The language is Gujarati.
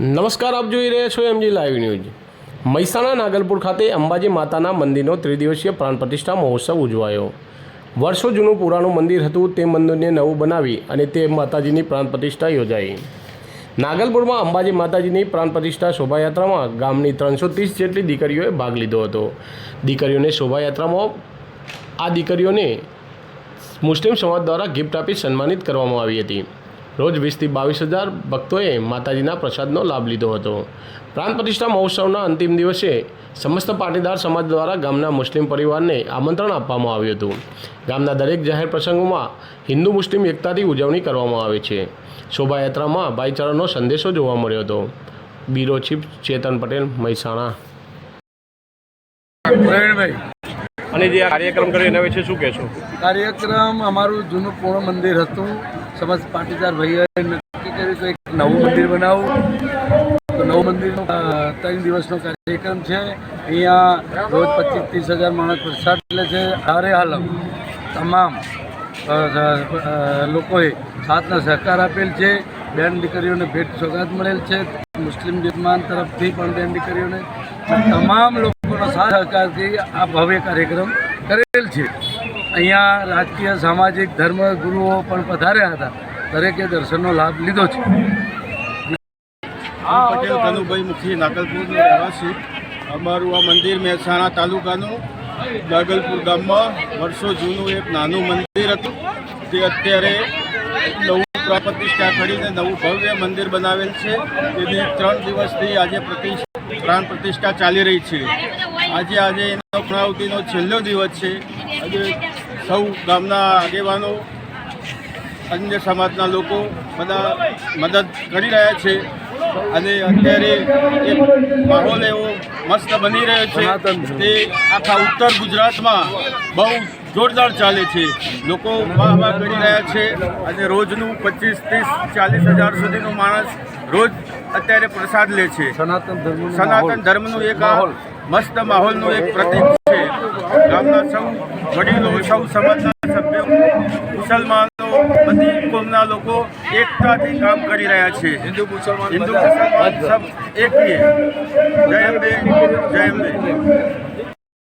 નમસ્કાર, આપ જોઈ રહ્યા છો MG live news Mehsana Nagalpur ખાતે અંબાજી માતાના મંદિરનો ત્રિદિવસીય પ્રાણ પ્રતિષ્ઠા મહોત્સવ ઉજવાયો. વર્ષો જૂનું પુરાણું મંદિર હતું, તે મંદિરને નવું બનાવી અને તે માતાજીની પ્રાણ પ્રતિષ્ઠા યોજાઈ. નાગલપુરમાં અંબાજી માતાજીની પ્રાણ પ્રતિષ્ઠા શોભાયાત્રામાં ગામની ત્રણસો ત્રીસ જેટલી દીકરીઓએ ભાગ લીધો હતો. દીકરીઓને શોભાયાત્રામાં આ દીકરીઓને મુસ્લિમ સમાજ દ્વારા ગિફ્ટ આપી સન્માનિત કરવામાં આવી હતી. રોજ વીસથી બાવીસ હજાર ભક્તોએ માતાજીના પ્રસાદનો લાભ લીધો હતો. પ્રાણ પ્રતિષ્ઠા મહોત્સવના અંતિમ દિવસે સમસ્ત પાટીદાર સમાજ દ્વારા ગામના મુસ્લિમ પરિવારને આમંત્રણ આપવામાં આવ્યું હતું. ગામના દરેક જાહેર પ્રસંગોમાં હિન્દુ મુસ્લિમ એકતાથી ઉજવણી કરવામાં આવે છે. શોભાયાત્રામાં ભાઈચારાનો સંદેશો જોવા મળ્યો હતો. Bureau chief Chetan Patel Mehsana. અને જે આ કાર્યક્રમ કર્યો એના વિશે શું કહેશો? કાર્યક્રમ અમારું જૂનું પૂર્ણ મંદિર હતું. સમસ્ત પાટીદાર ભાઈઓએ નક્કી કર્યું કે એક નવું મંદિર બનાવવું તો નવું મંદિરનો ત્રણ દિવસનો કાર્યક્રમ છે. અહીંયા રોજ પચીસ ત્રીસ હજાર માણસ પ્રસાદ લે છે. હારે હાલમ તમામ લોકોએ સાથના સહકાર આપેલ છે. બેન દીકરીઓને ભેટ સોગાદ મળેલ છે. મુસ્લિમ જમાન તરફથી પણ બેન દીકરીઓને તમામ લોકોનો સાથ સહકારથી આ ભવ્ય કાર્યક્રમ કરેલ છે. અહીંયા રાજકીય, સામાજિક ધર્મ ગુરુઓ પણ પધાર્યા હતા. દરેકે દર્શનનો લાભ લીધો છે. પટેલ કનુભાઈ મુખી, નાગલપુરનો રહેવાસી. અમારું આ મંદિર મહેસાણા તાલુકાનું નાગલપુર ગામમાં વર્ષો જૂનું એક નાનું મંદિર હતું. તે અત્યારે નવું પ્રતિષ્ઠા કરીને નવું ભવ્ય મંદિર બનાવેલ છે. તેની ત્રણ દિવસથી આજે પ્રાણ પ્રતિષ્ઠા ચાલી રહી છે. આજે આજે એનો પૂર્ણાવતિનો છેલ્લો દિવસ છે. આજે સૌ ગામના આગેવાનો અન્ય સમાજના લોકો બધા મદદ કરી રહ્યા છે અને અત્યારે એક માહોલ એવો મસ્ત બની રહ્યો છે. તે આખા ઉત્તર ગુજરાતમાં બહુ જોરદાર ચાલે છે લોકો વાહ વાહ કરી રહ્યા છે અને રોજનું પચીસ ત્રીસ ચાલીસ હજાર સુધીનો માણસ રોજ અત્યારે પ્રસાદ લે છે સનાતન સનાતન ધર્મનું એક. મસ્ત માહોલનું એક પ્રતીક છે ગામના સૌ વડીલો સૌ સમાજના સભ્યો મુસલમાનો બધી કોમના લોકો એકતાથી કામ કરી રહ્યા છે. હિન્દુ મુસલમાન હિન્દુ મુસલમાન સબ એક જય અંબે જય અંબે.